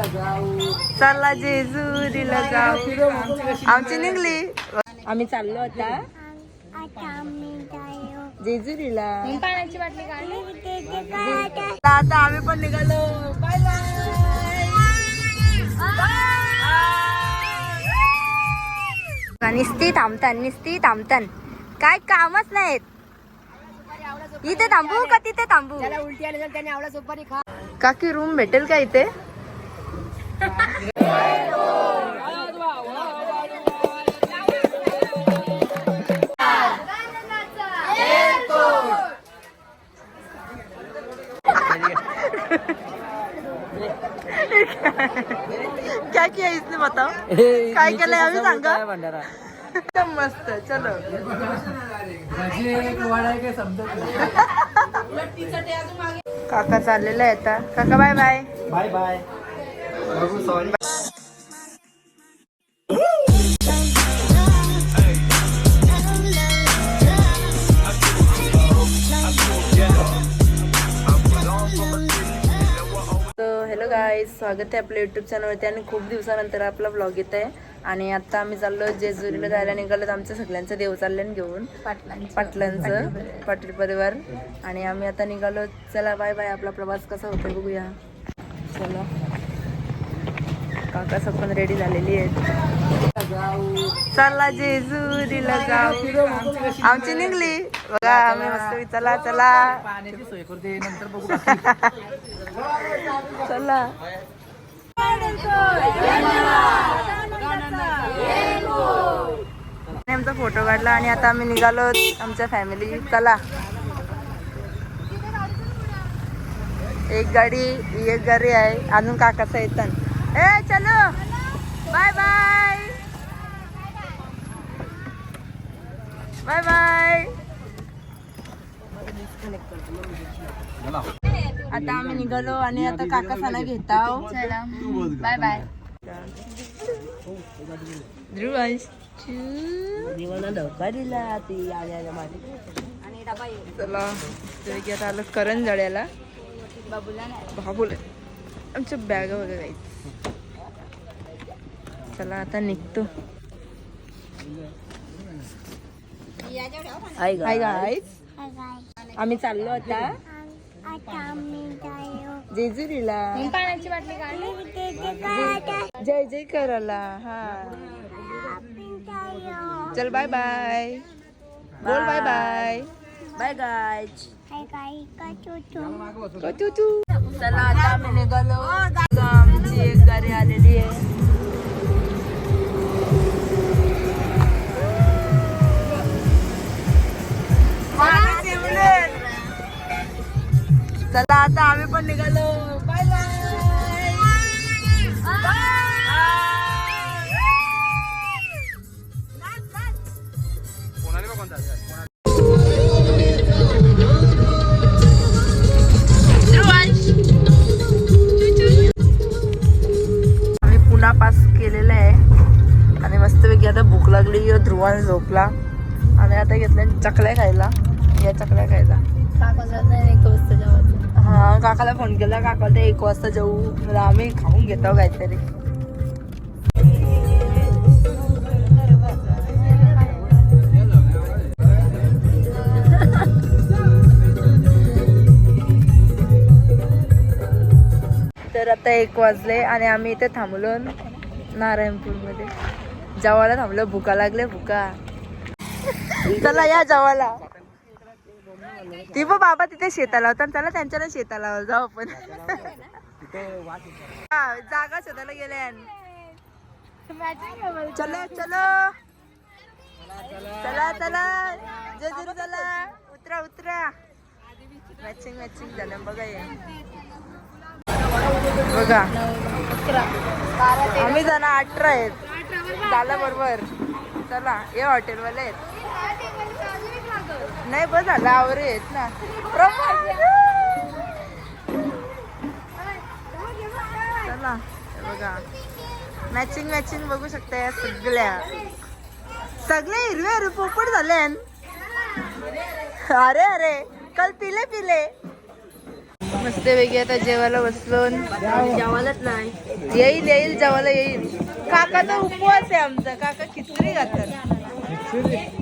चला जेजुरीला जाऊ आमची निघली. आम्ही चाललो जायो जेजुरीला. आता आम्ही पण निघालो. बाय बाय निस्ती थांबतान निस्ती थांबतान काय कामच नाहीत. इथे थांबू का तिथे थांबू? उलटी आली तर त्याने आवडा सुपारी खा. काकी रूम भेटेल का इथे? क्या किया इसने बताओ? काय केलंय? आम्ही सांगा. एकदम मस्त चलो. काका चाललेला आहे आता. काका bye bye bye bye sorry तर हॅलो गाईज स्वागत आहे आपल्या युट्यूब चॅनलवरती आणि खूप दिवसानंतर आपला ब्लॉग येत आहे. आणि आता आम्ही चाललो जेजुरीला जायला निघालो आमच्या सगळ्यांचं देव चालल्यान घेऊन. पाटलांचं. पाटील परिवार. आणि आम्ही आता निघालो चला बाय बाय आपला प्रवास कसा होतो बघूया. चला. काका सब पण रेडी झालेली आहेत. चला जेजुरीला जाऊ. आमची निघली. बघा आम्ही मस्त चला चला. चला. आमचा फोटो काढला आणि आता आम्ही निघालो आमच्या फॅमिली चला. एक गाडी एक गाडी आहे. अजून काकाचा येतात ए चलो। बाय बाय बाय बाय आता आम्ही निघालो आणि आता काका साना घेता बाय बाय ध्रुवांश धोका दिला ती चला. ते की आता आलं करण जड्याला बाबूला नाही. बाबूल. आमच्या बॅग वगैरे काही चला आता निघतो. आम्ही चाललो आता. आता आम्ही जायो. जेजुरीला. पाण्याची बाटली काढली जय. जय कराला हा. चल बाय बाय बोल बाय बाय बाय गायज चला आता आम्ही निघालो. आमची आता आम्ही पण निघालो बाय पास केलेला आहे. आणि मस्तपैकी आता भूक लागली ध्रुवान झोपला. आणि आता घेतल्या चकल्या खायला. या चकल्या खायला. हा काकाला फोन केला. काका ते एक वाजता जाऊ मला आम्ही खाऊन घेतो काहीतरी. तर आता एक वाजले आणि आम्ही इथे थांबलो नारायणपूरमध्ये. जेवायला थांबलो भुका लागले भुका. चला या जेवायला ती पण बाबा तिथे शेताला होता चला त्यांच्याला शेताला जाऊ आपण. हा, जागा शोधायला गेल्या चलो चलो. चला चला. जेजुरी चला. उतरा उतरा. मॅचिंग मॅचिंग झालं. बघा हे. बघा. आम्ही जण अठरा आहेत. झालं बरोबर. चला हे हॉटेलवाले आहेत. नाही बस झालं आवरे आहेत ना. चला बघा. मॅचिंग मॅचिंग बघू शकता या सगळ्या. सगळे हिरवे हिरवे पोपट झाले. अरे अरे. काल पिले पिले. मस्त वेगळी आता जेवायला बसलो. जेवायलाच नाही येईल येईल जेवायला येईल. काका तर उपवास आहे आमचा. काका खिचडी खातात.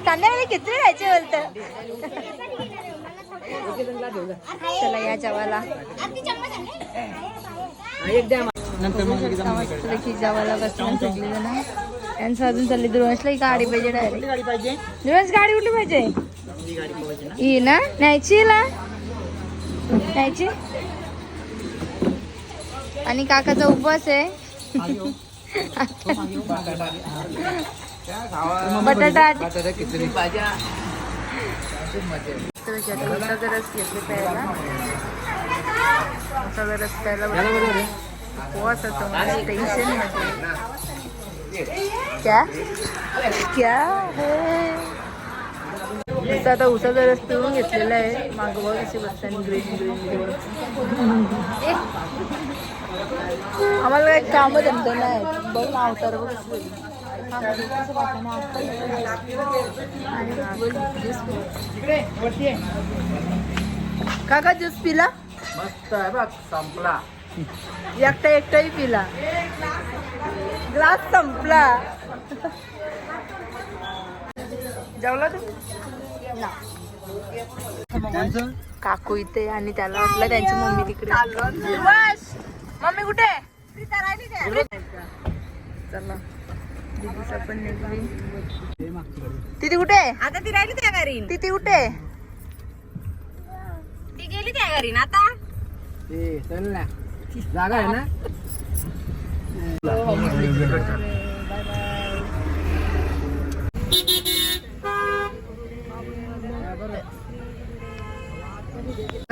संध्याकाळी खिचडी खायची बोलत? चला या बसला सगळी जण यांचं अजून चालली दुर्वंशला गाडी पाहिजे डायरेक्ट गाडी पाहिजे? दुर्वंश गाडी कुठली पाहिजे? ही ना. ना न्यायची ला न्यायची? आणि काकाचा उपवास आहे. बटाटा बटाटा खिचडी. भाज्या. उसाचा रस घेतले प्यायला. उसाचा रस प्यायला याला बरोबर आहे. उपवास होतो मला टेन्शनमध्ये क्या? क्या? है? नुसतं आता उसाचा रस पिऊन घेतलेला आहे. मागं बघ असे बसताना ग्रीन ग्रीन आम्हाला काही काम धंदे नाही. बघ ना अवतार बघ. काका ज्यूस पिला? मस्त आहे बघ संपला. एकटा एकटाही पिला. ग्लास संपला. जेवला तू? काकू इथे आणि त्याला वाटलं त्यांची मम्मी तिकडे. बस मम्मी कुठे? चला. दीदीचा पण निघली. तिथे कुठे? आता ती राहिली त्या घरी. तिथे कुठे? ती गेली त्या घरी ना आता. चल ना. जागा आहे ना?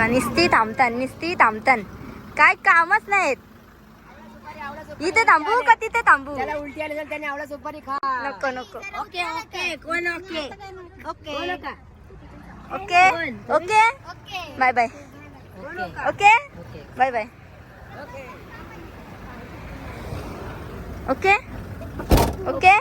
निस्ती थांबतान निस्ती थांबतान. काय कामच नाहीत. इथे थांबू का तिथे थांबू? उलटी आली त्याने आवडा सुपारी खा. नको नको. Okay okay. कोण okay? Okay. Okay? Okay? Bye bye. Okay. Bye bye. Okay. Okay?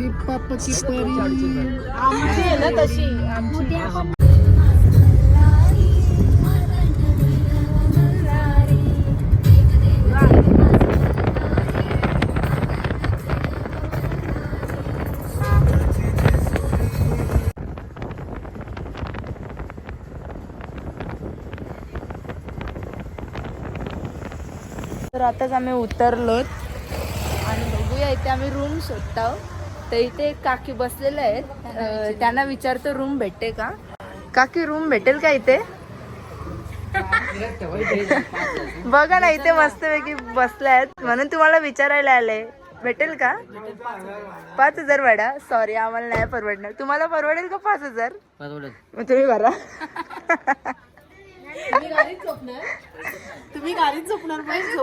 ए पप्पा की बरी आमची आहे ना तशी. आमची तर आताच आम्ही उतरलोत. आणि बघूया इथे आम्ही रूम शोधतो तर इथे एक काकी बसलेले आहेत. त्यांना विचारतो रूम भेटते का? काकी रूम भेटेल का इथे? बघा ना इथे मस्तपैकी बसल्या आहेत. म्हणून तुम्हाला विचारायला आले. भेटेल का? पाच हजार भाडा सॉरी आम्हाला नाही परवडणार. तुम्हाला परवडेल का पाच हजार? मग तुम्ही भरा.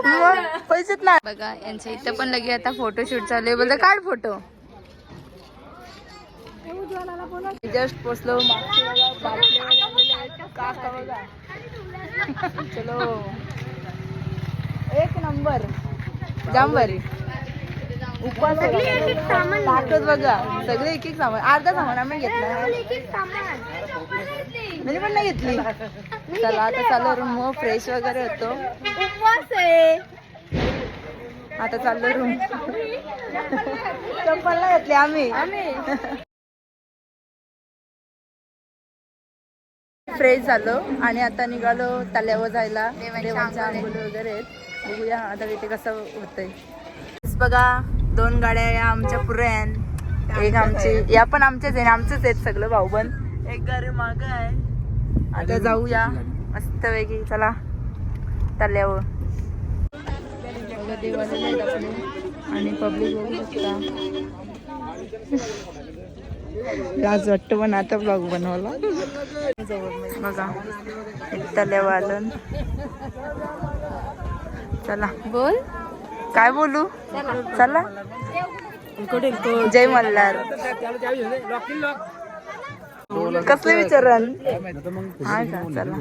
मग पैसेच नाही. बघा यांच्या इथं पण लगे आता फोटोशूट चालू आहे. बोलतो काढ फोटो जस्ट पोचलो चलो. एक नंबर. जाम बरी उपवास ताकद बघा. सगळे एक एक सामान. अर्धा सामान आम्ही घेतला. मी पण नाही घेतली. चला आता चालू रूम फ्रेश वगैरे होतो. उपवास आहे. आता चाललो रूम चप्पल नाही घेतली आम्ही. फ्रेश झालो आणि आता निघालो तल्यावर जायला. देवांच्या आंघोळी वगैरे आहेत. बघूया आता तिथे कसं होतंय. बघा दोन गाड्या या आमच्या पुऱ्या आहेत. एक आमची या पण आमच्याच आहे आमचंच आहेत सगळं भाऊबंद एक गाडी माग आहे. आता जाऊया मस्त वेगळी चला तल्यावर. आणि पब्लिक बघू शकता लाज वाटतं पण आता ब्लॉग बनवला बघा एक तल्यावालन चला बोल काय बोलू चला जय मल्हार कसले विचारण हा का चला.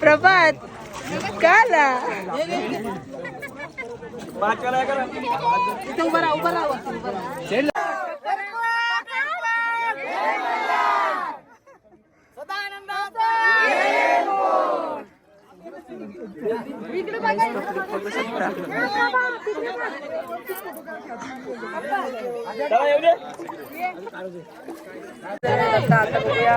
प्रभात. काला बघू शकता तर आता आता बघूया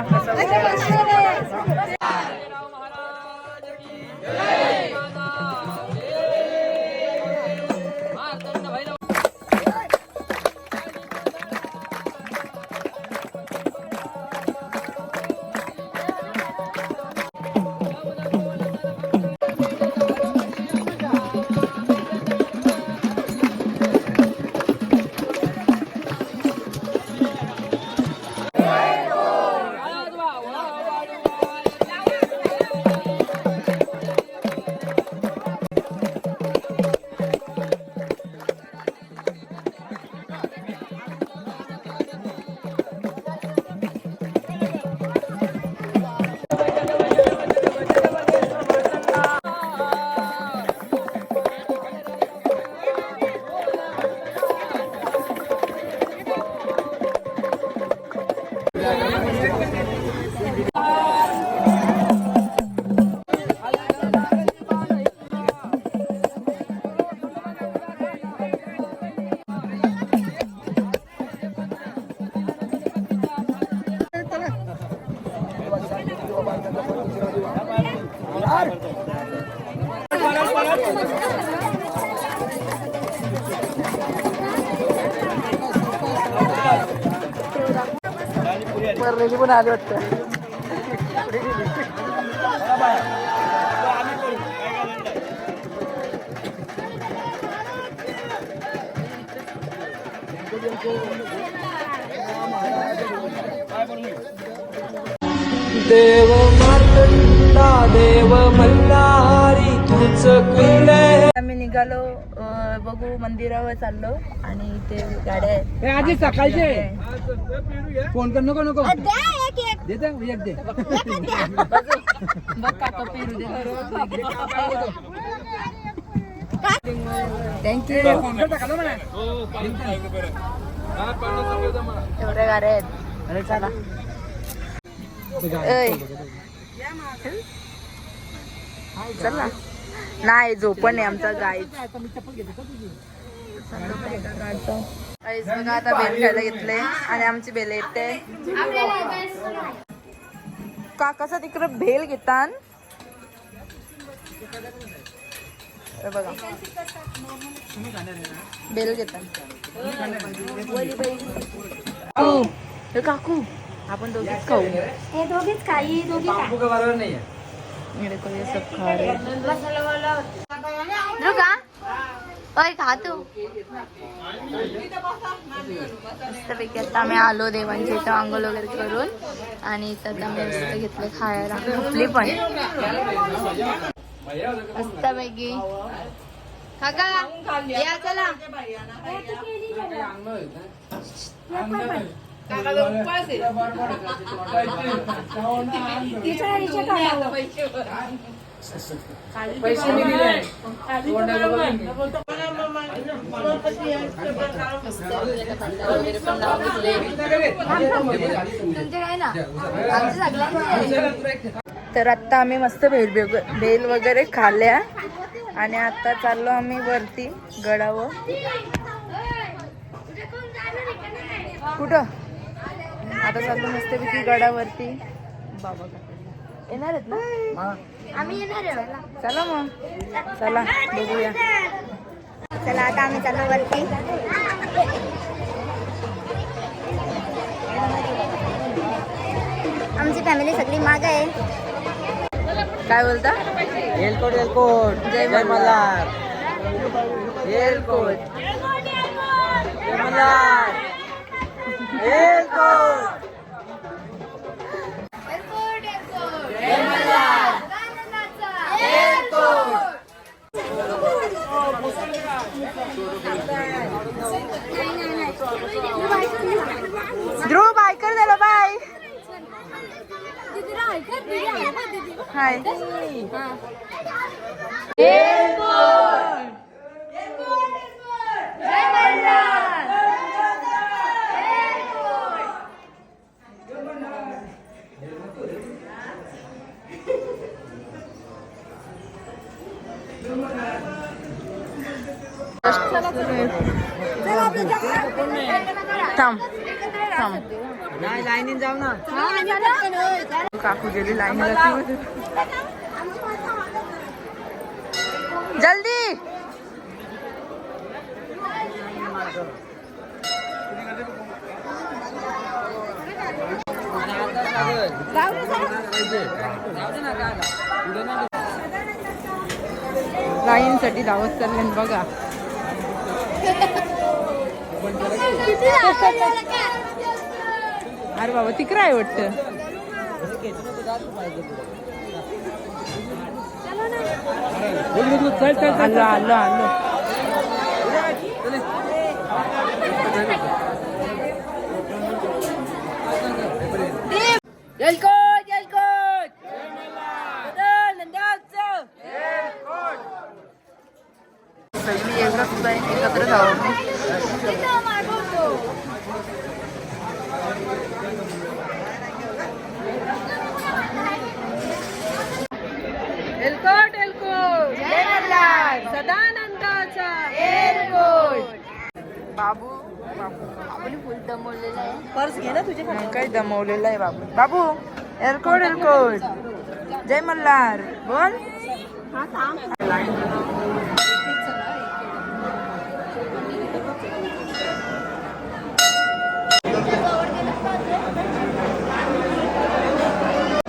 कसं वाटतं. देव मार्तंडा देव मल्हारी तूच कुले निघालो बघू मंदिरावर चाललो आणि ते गाड्या आहेत. आधी सकाळचे. आहे. फोन कर नको नको. देते एक दे बघ काका पेरू दे. थँक्यू एवढ्या गाड्या आहेत. अरे चला. ऐ. चला नाही झोपण आहे आमचा गाईच बघा आता बेल खायला घेतले आणि आमची बेल येते. काकाचा तिकडे भेल घेतान बघा. बेल घेतान हो. काकू आपण दोघीच खाऊ. हे दोघीच काही दोघी मेरे को ये सब खा रहे हैं. का ओय खा तू। मस्तपैकी आता आम्ही आलो देवांच्या इथं आंघोळ वगैरे करून. आणि इथं आता आम्ही मस्त घेतलं खायला. झोपली पण. मस्तपैकी काका या चला. तुमचे काय ना आमचे सगळ्यांचे तर आत्ता आम्ही मस्त भेल बेग- भेल वगैरे खाल्ल्या. आणि आता चाललो आम्ही वरती गडावर. कुठं? आता चाललो मस्तपैकी गडावरती. बाबा येणार आहेत ना? आम्ही येणार चला मग. चला बघूया. चला आता आम्ही चाललो वरती. आमची फॅमिली सगळी माग आहे. काय बोलता? एलकोट एलकोट जय मल्हार. एलकोट जय मल्हार. एलकोट ध्रुव बाय कर झालं बाय. हाय थांब थांब. नाही लाईनीत जाऊ ना. काकू गेली लाईन जल्दी! लाईन साठी धावत चालले बघा. अरे बाबा तिकडं आहे वाटतं. आलो आलो सगळी सुद्धा एकत्र जावं एलकोट एलकोट जय मल्हार सदानंदाचा एलकोट बाबू बाबू आपण फुल दमवलेलं आहे. पर्स घे ना तुझे काय दमवलेलं आहे बाबू? बाबू एलकोड एलकोड जय मल्हार बोल.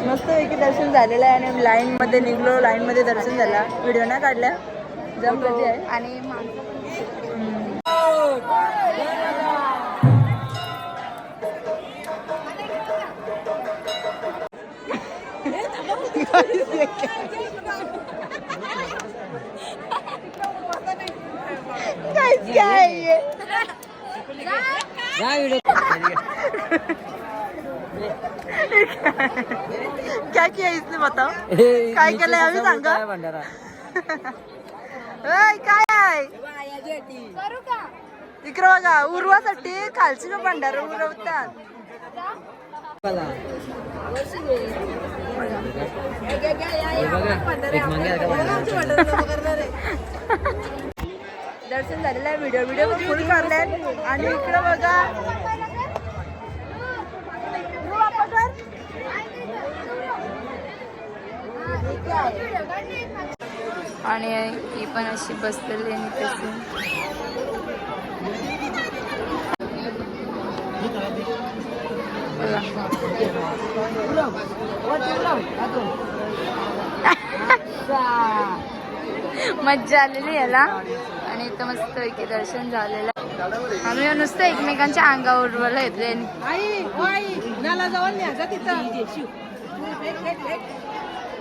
मस्त पैकी दर्शन झालेलं आहे आणि लाईन मध्ये निघलो लाईन मध्ये दर्शन झाला. व्हिडिओ नाही काढल्या? जम कधी आहे. आणि काय क्या किया इसने बताओ काय केलंय आम्ही सांगा भंडारा ओय, इकडं बघा उरवासाठी खालची भंडार उरवतात. दर्शन झालेलं आहे व्हिडिओ व्हिडिओ फुल काढलाय आणि इकडं बघा आणि ही पण अशी बसलेली आणि तशी मज्जा आलेली याला. आणि इथं मस्त पैकी दर्शन झालेलं आम्ही नुसतं एकमेकांच्या अंगावर उडवलं येतोय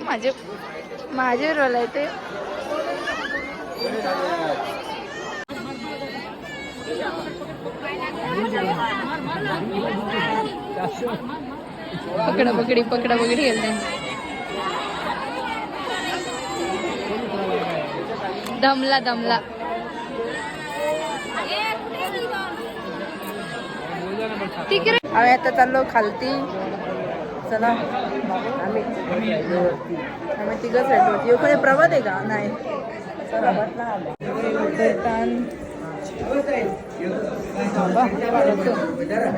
माझे माझे रोल आहे ते. पकडा पकडी पकडा पकडी गेले दमला दमला. तिकडे आम्ही आता चाललो खालती. चला आम्ही आम्ही तिघच साईडवरती येऊ कोणी प्रभात आहे का? नाही. कीर्तन. थांबा, जरा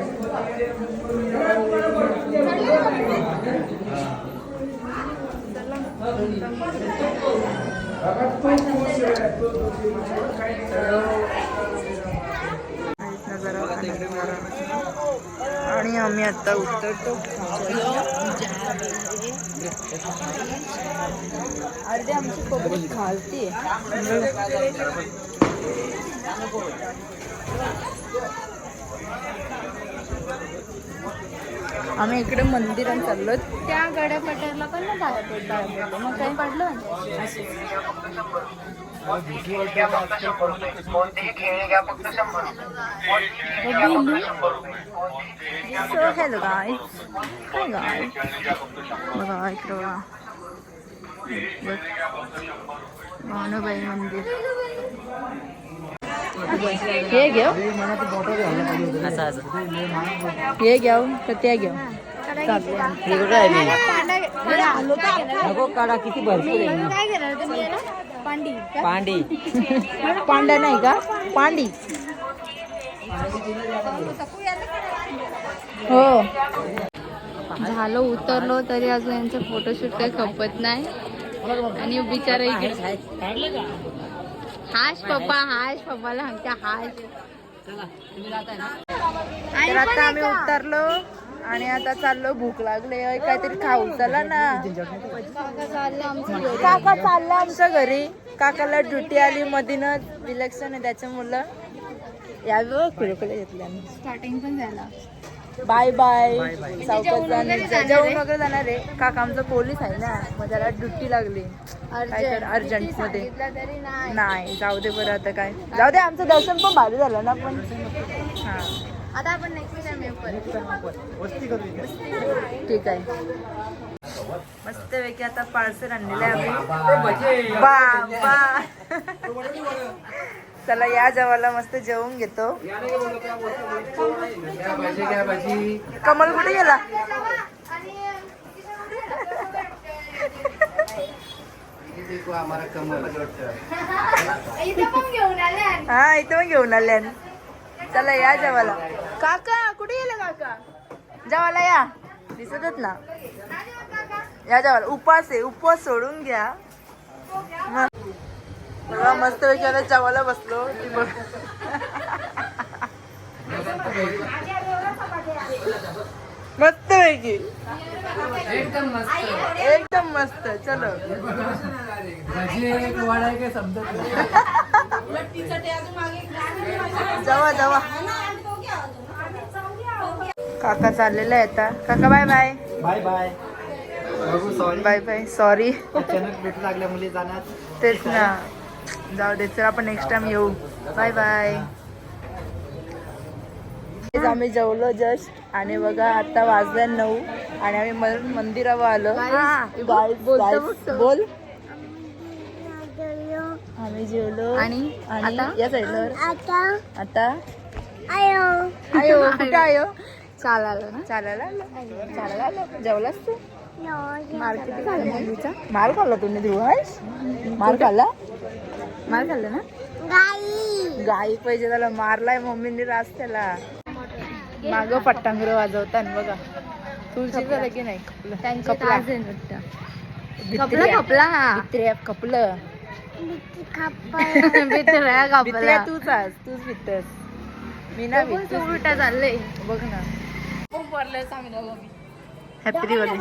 आणि आम्ही आता उतरतो. अर्धे आमची पब्लिक घालती. आम्ही इकडे मंदिरात चाललो त्या गड्या पटायला पण ना जायला मग काही पडलं? सो हॅलो गाय गाय बघा इकडे. भानुबाई मंदिर हे घेऊ असं असं हे घेऊ तर ते घेऊ चालले हे कुठं आहे मी? नको काढा किती भरपूर? पांडी का? पांडी. पांडा. नाही का? पांडी. हो. झालं उतरलो तरी अजून यांचं फोटोशूट काही खपत नाही. आणि बिचारा इकडे हाश पप्पा हाश पप्पाला सांगते हाश. तर आता आम्ही उतरलो. आणि आता चाललो भूक लागले काहीतरी खाऊ. चला ना. काका चाललं आमच्या घरी. काकाला ड्युटी आली मधीनच. इलेक्शन आहे त्याच्यामुळं. यावं खुले घेतले आम्ही स्टार्टिंग पण झाला. Bye bye. जाणार जेवण वगैरे जाणार आहे. काका आमचा पोलीस आहे ना मग त्याला ड्युटी लागली. अर्जंटमध्ये. नाही जाऊ दे बरं आता काय. जाऊ दे आमचं दर्शन पण भारी झालं ना पण. हा. आता आपण नेक्स्ट टाइम येऊ परत. ठीक आहे. मस्त पैकी आता पार्सल आणलेलं आहे आम्ही. बाबा चला या जेवायला मस्त जेवून घेतो. कमल कुठे गेला? हा इथं मग घेऊन आल्या चला या जेवायला. काका कुठे गेला काका? जेवायला या. दिसतच ना. या जेवायला. उपवास आहे. उपवास सोडून घ्या. बघा मस्त पैकी आता जेवायला बसलो. ती बघ. मस्त पैकी. एकदम मस्त. चलो. जावा जावा. काका चाललेला आहे आता. काका bye bye bye bye bye bye sorry अचानक भेट लागल्या मुली जाणार तेच ना. जाऊ दे चल आपण नेक्स्ट टाइम येऊ. बाय बाय आम्ही जेवलो जस्ट आणि बघा आता वाजल्या नऊ. आणि आम्ही मंदिरावर आलो. बोल. आम्ही जेवलो. आणि आणि आता? या साईडवर आता? आयो. आयो. कुठे आयो? चालायला ना? चालायला आलो. चालायला आलो. जेवलास तू? मार किती खाल्ला मम्मीचा? मार खाल्ला तुम्ही दिवस मार खाल्ला? मार खाल्ला ना? गाई. पाहिजे त्याला. मारलाय मम्मीने रास त्याला. माग पट्टांगर वाजवताना बघा. तुळशी झालं की नाही? खपलं. त्यांचे कपला तास आहे हा कपलं. खपला भित्र्या तूच आज तूच भित्तस मी ना तो उलटा चाललंय बघ ना. हॅपी दिवाळी.